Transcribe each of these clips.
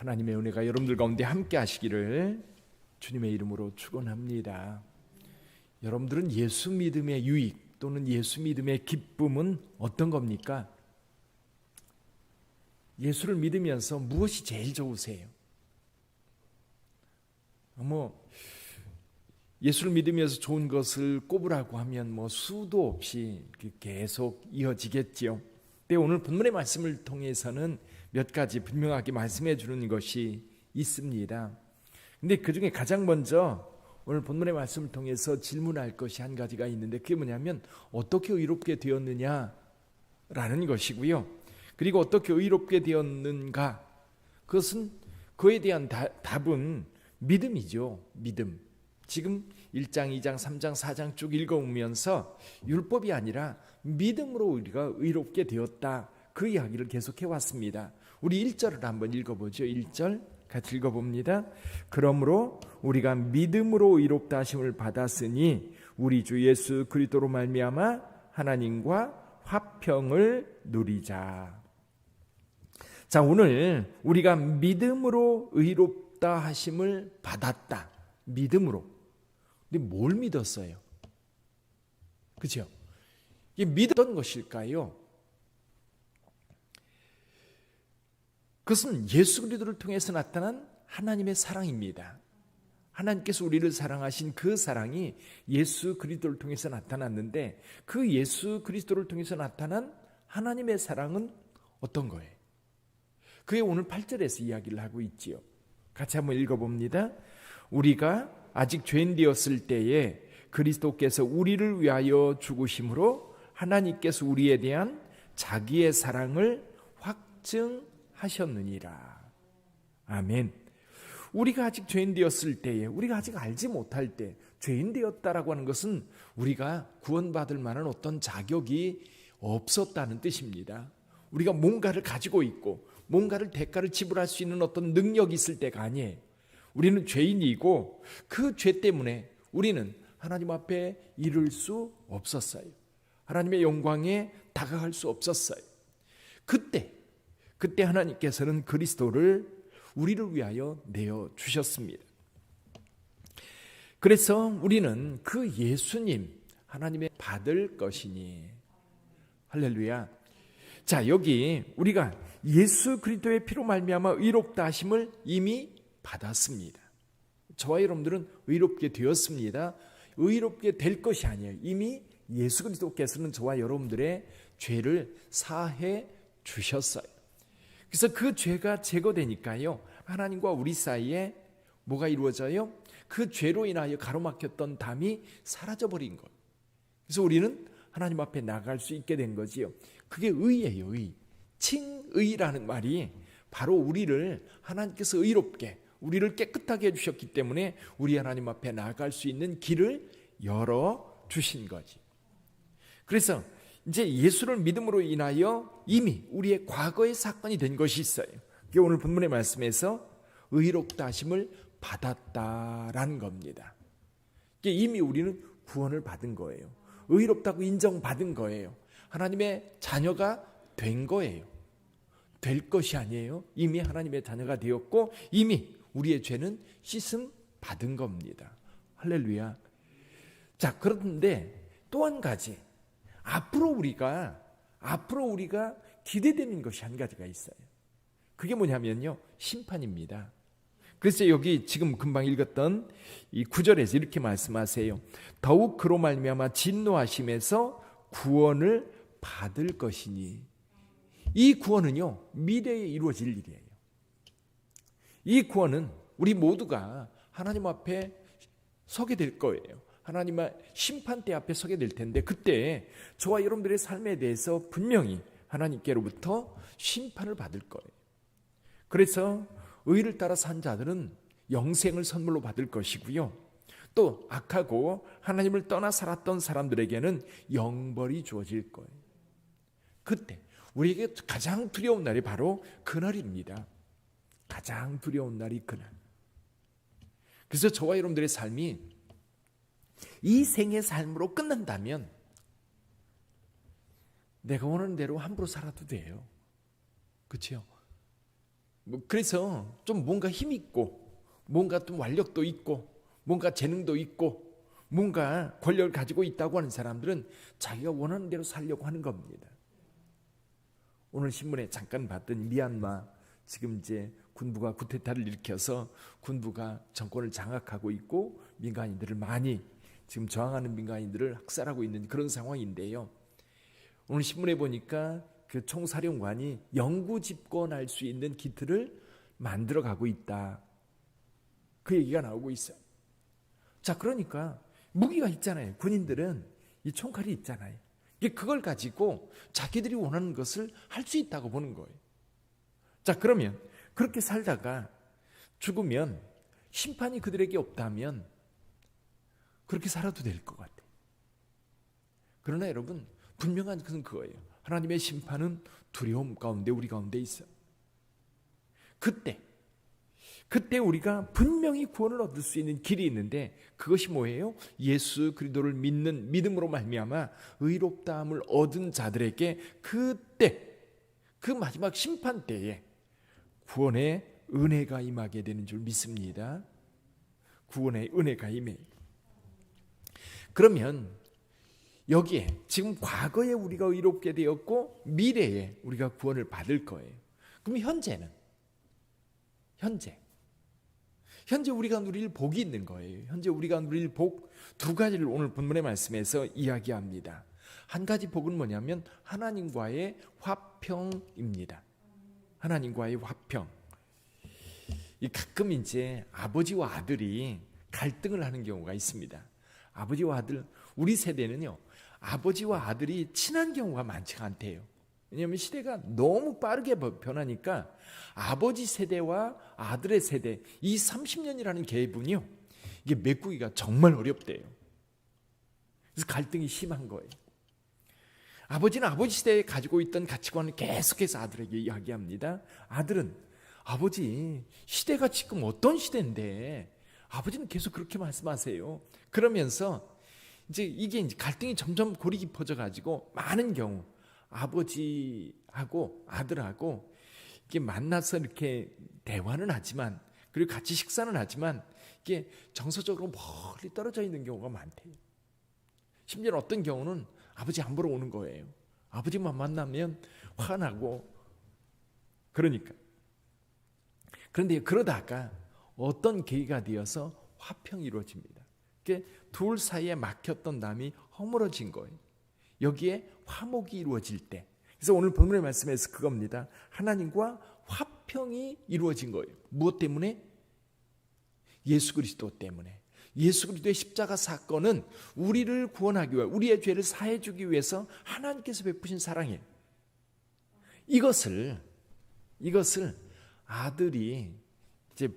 하나님의 은혜가 여러분들 가운데 함께 하시기를 주님의 이름으로 축원합니다. 여러분들은 예수 믿음의 유익 또는 예수 믿음의 기쁨은 어떤 겁니까? 예수를 믿으면서 무엇이 제일 좋으세요? 뭐 예수를 믿으면서 좋은 것을 꼽으라고 하면 뭐 수도 없이 계속 이어지겠지요. 근데 오늘 본문의 말씀을 통해서는 몇 가지 분명하게 말씀해 주는 것이 있습니다. 근데 그 중에 가장 먼저 오늘 본문의 말씀을 통해서 질문할 것이 한 가지가 있는데 그게 뭐냐면 어떻게 의롭게 되었느냐라는 것이고요. 그리고 어떻게 의롭게 되었는가? 그것은 그에 대한 다, 답은 믿음이죠. 믿음. 지금 1장, 2장, 3장, 4장 쭉 읽어오면서 율법이 아니라 믿음으로 우리가 의롭게 되었다. 그 이야기를 계속해 왔습니다. 우리 1절을 한번 읽어보죠. 1절 같이 읽어봅니다. 그러므로 우리가 믿음으로 의롭다 하심을 받았으니 우리 주 예수 그리스도로 말미암아 하나님과 화평을 누리자. 자, 오늘 우리가 믿음으로 의롭다 하심을 받았다. 믿음으로. 근데 뭘 믿었어요? 그죠? 이게 믿었던 것일까요? 그것은 예수 그리스도를 통해서 나타난 하나님의 사랑입니다. 하나님께서 우리를 사랑하신 그 사랑이 예수 그리스도를 통해서 나타났는데 그 예수 그리스도를 통해서 나타난 하나님의 사랑은 어떤 거예요? 그게 오늘 8절에서 이야기를 하고 있지요. 같이 한번 읽어봅니다. 우리가 아직 죄인 되었을 때에 그리스도께서 우리를 위하여 죽으심으로 하나님께서 우리에 대한 자기의 사랑을 확증 하셨느니라. 아멘. 우리가 아직 죄인 되었을 때에 우리가 아직 알지 못할 때 죄인 되었다라고 하는 것은 우리가 구원받을 만한 어떤 자격이 없었다는 뜻입니다. 우리가 뭔가를 가지고 있고 뭔가를 대가를 지불할 수 있는 어떤 능력이 있을 때가 아니에요. 우리는 죄인이고 그 죄 때문에 우리는 하나님 앞에 이를 수 없었어요. 하나님의 영광에 다가갈 수 없었어요. 그때 그때 하나님께서는 그리스도를 우리를 위하여 내어 주셨습니다. 그래서 우리는 그 예수님 하나님의 받을 것이니 할렐루야. 자, 여기 우리가 예수 그리스도의 피로 말미암아 의롭다 하심을 이미 받았습니다. 저와 여러분들은 의롭게 되었습니다. 의롭게 될 것이 아니에요. 이미 예수 그리스도께서는 저와 여러분들의 죄를 사해 주셨어요. 그래서 그 죄가 제거되니까요. 하나님과 우리 사이에 뭐가 이루어져요? 그 죄로 인하여 가로막혔던 담이 사라져 버린 것. 그래서 우리는 하나님 앞에 나갈 수 있게 된 거지요. 그게 의예요, 의. 칭의라는 말이 바로 우리를 하나님께서 의롭게 우리를 깨끗하게 해주셨기 때문에 우리 하나님 앞에 나아갈 수 있는 길을 열어 주신 거지. 그래서 이제 예수를 믿음으로 인하여 이미 우리의 과거의 사건이 된 것이 있어요. 그게 오늘 본문의 말씀에서 의롭다 하심을 받았다라는 겁니다. 이미 우리는 구원을 받은 거예요. 의롭다고 인정받은 거예요. 하나님의 자녀가 된 거예요. 될 것이 아니에요. 이미 하나님의 자녀가 되었고 이미 우리의 죄는 씻음 받은 겁니다. 할렐루야. 자, 그런데 또 한 가지. 앞으로 우리가, 앞으로 우리가 기대되는 것이 한 가지가 있어요. 그게 뭐냐면요. 심판입니다. 그래서 여기 지금 금방 읽었던 이 구절에서 이렇게 말씀하세요. 더욱 그로 말미암아 진노하심에서 구원을 받을 것이니 이 구원은요 미래에 이루어질 일이에요. 이 구원은 우리 모두가 하나님 앞에 서게 될 거예요. 하나님의 심판대 앞에 서게 될 텐데 그때 저와 여러분들의 삶에 대해서 분명히 하나님께로부터 심판을 받을 거예요. 그래서 의를 따라 산 자들은 영생을 선물로 받을 것이고요. 또 악하고 하나님을 떠나 살았던 사람들에게는 영벌이 주어질 거예요. 그때 우리에게 가장 두려운 날이 바로 그날입니다. 가장 두려운 날이 그날. 그래서 저와 여러분들의 삶이 이 생의 삶으로 끝난다면 내가 원하는 대로 함부로 살아도 돼요. 그렇죠? 뭐 그래서 좀 뭔가 힘 있고 뭔가 좀 완력도 있고 뭔가 재능도 있고 뭔가 권력을 가지고 있다고 하는 사람들은 자기가 원하는 대로 살려고 하는 겁니다. 오늘 신문에 잠깐 봤던 미얀마 지금 이제 군부가 구테타를 일으켜서 군부가 정권을 장악하고 있고 민간인들을 많이 지금 저항하는 민간인들을 학살하고 있는 그런 상황인데요. 오늘 신문에 보니까 그 총사령관이 영구 집권할 수 있는 기틀을 만들어 가고 있다. 그 얘기가 나오고 있어요. 자, 그러니까 무기가 있잖아요. 군인들은 이 총칼이 있잖아요. 그걸 가지고 자기들이 원하는 것을 할 수 있다고 보는 거예요. 자, 그러면 그렇게 살다가 죽으면 심판이 그들에게 없다면 그렇게 살아도 될 것 같아요. 그러나 여러분, 분명한 것은 그거예요. 하나님의 심판은 두려움 가운데 우리 가운데 있어. 그때 그때 우리가 분명히 구원을 얻을 수 있는 길이 있는데 그것이 뭐예요? 예수 그리스도를 믿는 믿음으로 말미암아 의롭다함을 얻은 자들에게 그때 그 마지막 심판 때에 구원의 은혜가 임하게 되는 줄 믿습니다. 구원의 은혜가 임해. 그러면 여기에 지금 과거에 우리가 의롭게 되었고 미래에 우리가 구원을 받을 거예요. 그럼 현재는 현재 현재 우리가 누릴 복이 있는 거예요. 현재 우리가 누릴 복 두 가지를 오늘 본문의 말씀에서 이야기합니다. 한 가지 복은 뭐냐면 하나님과의 화평입니다. 하나님과의 화평. 이 가끔 이제 아버지와 아들이 갈등을 하는 경우가 있습니다. 아버지와 아들 우리 세대는요. 아버지와 아들이 친한 경우가 많지가 않대요. 왜냐하면 시대가 너무 빠르게 변하니까 아버지 세대와 아들의 세대 이 30년이라는 갭은요. 이게 메꾸기가 정말 어렵대요. 그래서 갈등이 심한 거예요. 아버지는 아버지 시대에 가지고 있던 가치관을 계속해서 아들에게 이야기합니다. 아들은 아버지 시대가 지금 어떤 시대인데 아버지는 계속 그렇게 말씀하세요. 그러면서 이제 이게 이제 갈등이 점점 골이 깊어져 가지고 많은 경우 아버지하고 아들하고 이게 만나서 이렇게 대화는 하지만 그리고 같이 식사는 하지만 이게 정서적으로 멀리 떨어져 있는 경우가 많대요. 심지어 어떤 경우는 아버지 안 보러 오는 거예요. 아버지만 만나면 화나고 그러니까. 그런데 그러다가 어떤 계기가 되어서 화평이 이루어집니다. 둘 사이에 막혔던 담이 허물어진 거예요. 여기에 화목이 이루어질 때. 그래서 오늘 본문의 말씀에서 그겁니다. 하나님과 화평이 이루어진 거예요. 무엇 때문에? 예수 그리스도 때문에. 예수 그리스도의 십자가 사건은 우리를 구원하기 위해 우리의 죄를 사해 주기 위해서 하나님께서 베푸신 사랑이에요. 이것을 이것을 아들이 이제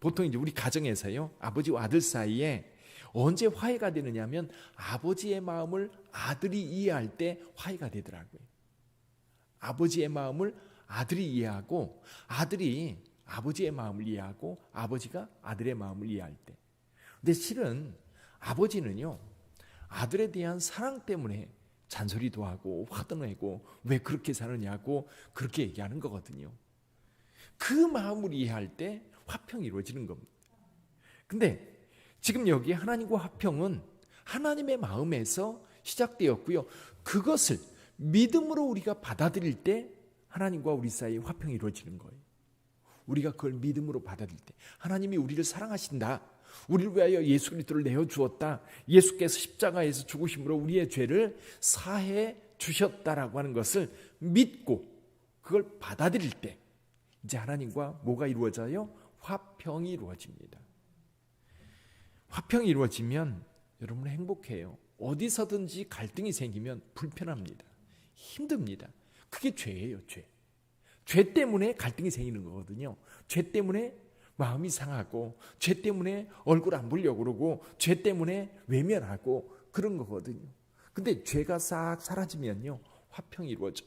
보통 이제 우리 가정에서요. 아버지와 아들 사이에 언제 화해가 되느냐면 아버지의 마음을 아들이 이해할 때 화해가 되더라고요. 아버지의 마음을 아들이 이해하고 아들이 아버지의 마음을 이해하고 아버지가 아들의 마음을 이해할 때. 근데 실은 아버지는요. 아들에 대한 사랑 때문에 잔소리도 하고 화도 내고 왜 그렇게 사느냐고 그렇게 얘기하는 거거든요. 그 마음을 이해할 때 화평이 이루어지는 겁니다. 근데 지금 여기 하나님과 화평은 하나님의 마음에서 시작되었고요. 그것을 믿음으로 우리가 받아들일 때 하나님과 우리 사이에 화평이 이루어지는 거예요. 우리가 그걸 믿음으로 받아들일 때 하나님이 우리를 사랑하신다. 우리를 위하여 예수 그리스도를 내어 주었다. 예수께서 십자가에서 죽으심으로 우리의 죄를 사해 주셨다라고 하는 것을 믿고 그걸 받아들일 때 이제 하나님과 뭐가 이루어져요? 화평이 이루어집니다. 화평이 이루어지면 여러분은 행복해요. 어디서든지 갈등이 생기면 불편합니다. 힘듭니다. 그게 죄예요, 죄. 죄 때문에 갈등이 생기는 거거든요. 죄 때문에 마음이 상하고, 죄 때문에 얼굴 안 보려고 그러고, 죄 때문에 외면하고 그런 거거든요. 근데 죄가 싹 사라지면요, 화평이 이루어져.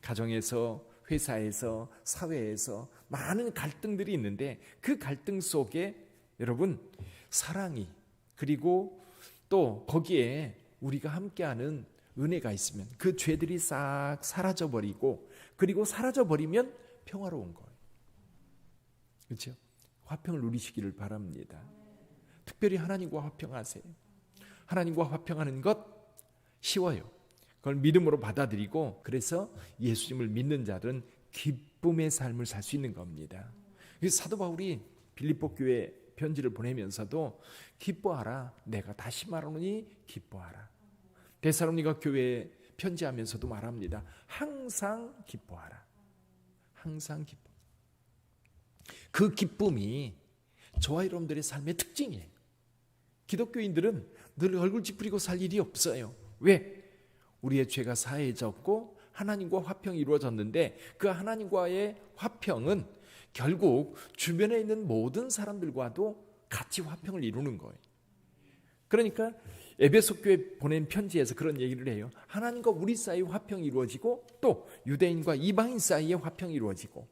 가정에서, 회사에서, 사회에서 많은 갈등들이 있는데 그 갈등 속에 여러분 사랑이 그리고 또 거기에 우리가 함께하는 은혜가 있으면 그 죄들이 싹 사라져 버리고 그리고 사라져 버리면 평화로운 거예요. 그렇죠? 화평을 누리시기를 바랍니다. 특별히 하나님과 화평하세요. 하나님과 화평하는 것 쉬워요. 그걸 믿음으로 받아들이고 그래서 예수님을 믿는 자들은 기쁨의 삶을 살 수 있는 겁니다. 그래서 사도 바울이 빌립보 교회 편지를 보내면서도 기뻐하라 내가 다시 말하노니 기뻐하라. 데살로니가 교회에 편지하면서도 말합니다. 항상 기뻐하라. 항상 기뻐. 그 기쁨이 저와 여러분들의 삶의 특징이에요. 기독교인들은 늘 얼굴 찌푸리고 살 일이 없어요. 왜? 우리의 죄가 사해졌고 하나님과 화평이 이루어졌는데 그 하나님과의 화평은 결국 주변에 있는 모든 사람들과도 같이 화평을 이루는 거예요. 그러니까 에베소 교회 보낸 편지에서 그런 얘기를 해요. 하나님과 우리 사이에 화평이 이루어지고 또 유대인과 이방인 사이에 화평이 이루어지고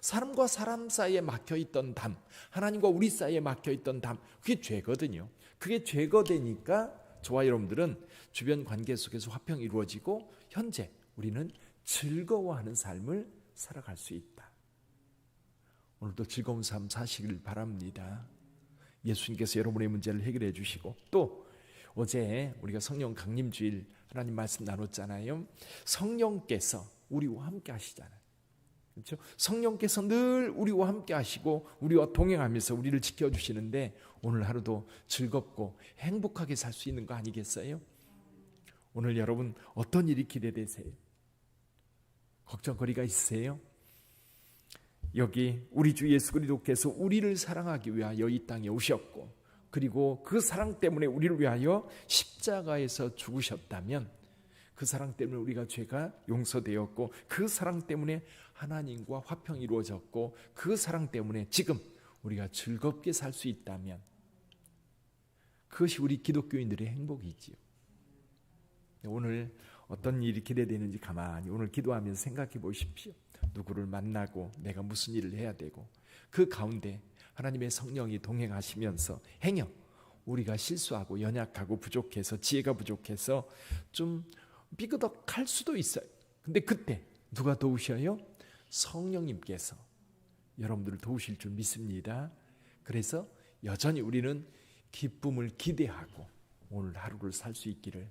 사람과 사람 사이에 막혀 있던 담, 하나님과 우리 사이에 막혀 있던 담, 그게 죄거든요. 그게 죄가 되니까 저와 여러분들은 주변 관계 속에서 화평이 이루어지고 현재 우리는 즐거워하는 삶을 살아갈 수 있다. 오늘도 즐거운 삶 사시길 바랍니다. 예수님께서 여러분의 문제를 해결해 주시고 또 어제 우리가 성령 강림 주일 하나님 말씀 나눴잖아요. 성령께서 우리와 함께 하시잖아요. 그렇죠? 성령께서 늘 우리와 함께 하시고 우리와 동행하면서 우리를 지켜 주시는데 오늘 하루도 즐겁고 행복하게 살 수 있는 거 아니겠어요? 오늘 여러분 어떤 일이 기대되세요? 걱정거리가 있으세요? 여기 우리 주 예수 그리스도께서 우리를 사랑하기 위하여 이 땅에 오셨고 그리고 그 사랑 때문에 우리를 위하여 십자가에서 죽으셨다면 그 사랑 때문에 우리가 죄가 용서되었고 그 사랑 때문에 하나님과 화평이 이루어졌고 그 사랑 때문에 지금 우리가 즐겁게 살 수 있다면 그것이 우리 기독교인들의 행복이지요. 오늘 어떤 일이 기대되는지 가만히 오늘 기도하면서 생각해 보십시오. 누구를 만나고 내가 무슨 일을 해야 되고 그 가운데 하나님의 성령이 동행하시면서 행여 우리가 실수하고 연약하고 부족해서 지혜가 부족해서 좀 삐그덕할 수도 있어요. 근데 그때 누가 도우셔요? 성령님께서 여러분들을 도우실 줄 믿습니다. 그래서 여전히 우리는 기쁨을 기대하고 오늘 하루를 살 수 있기를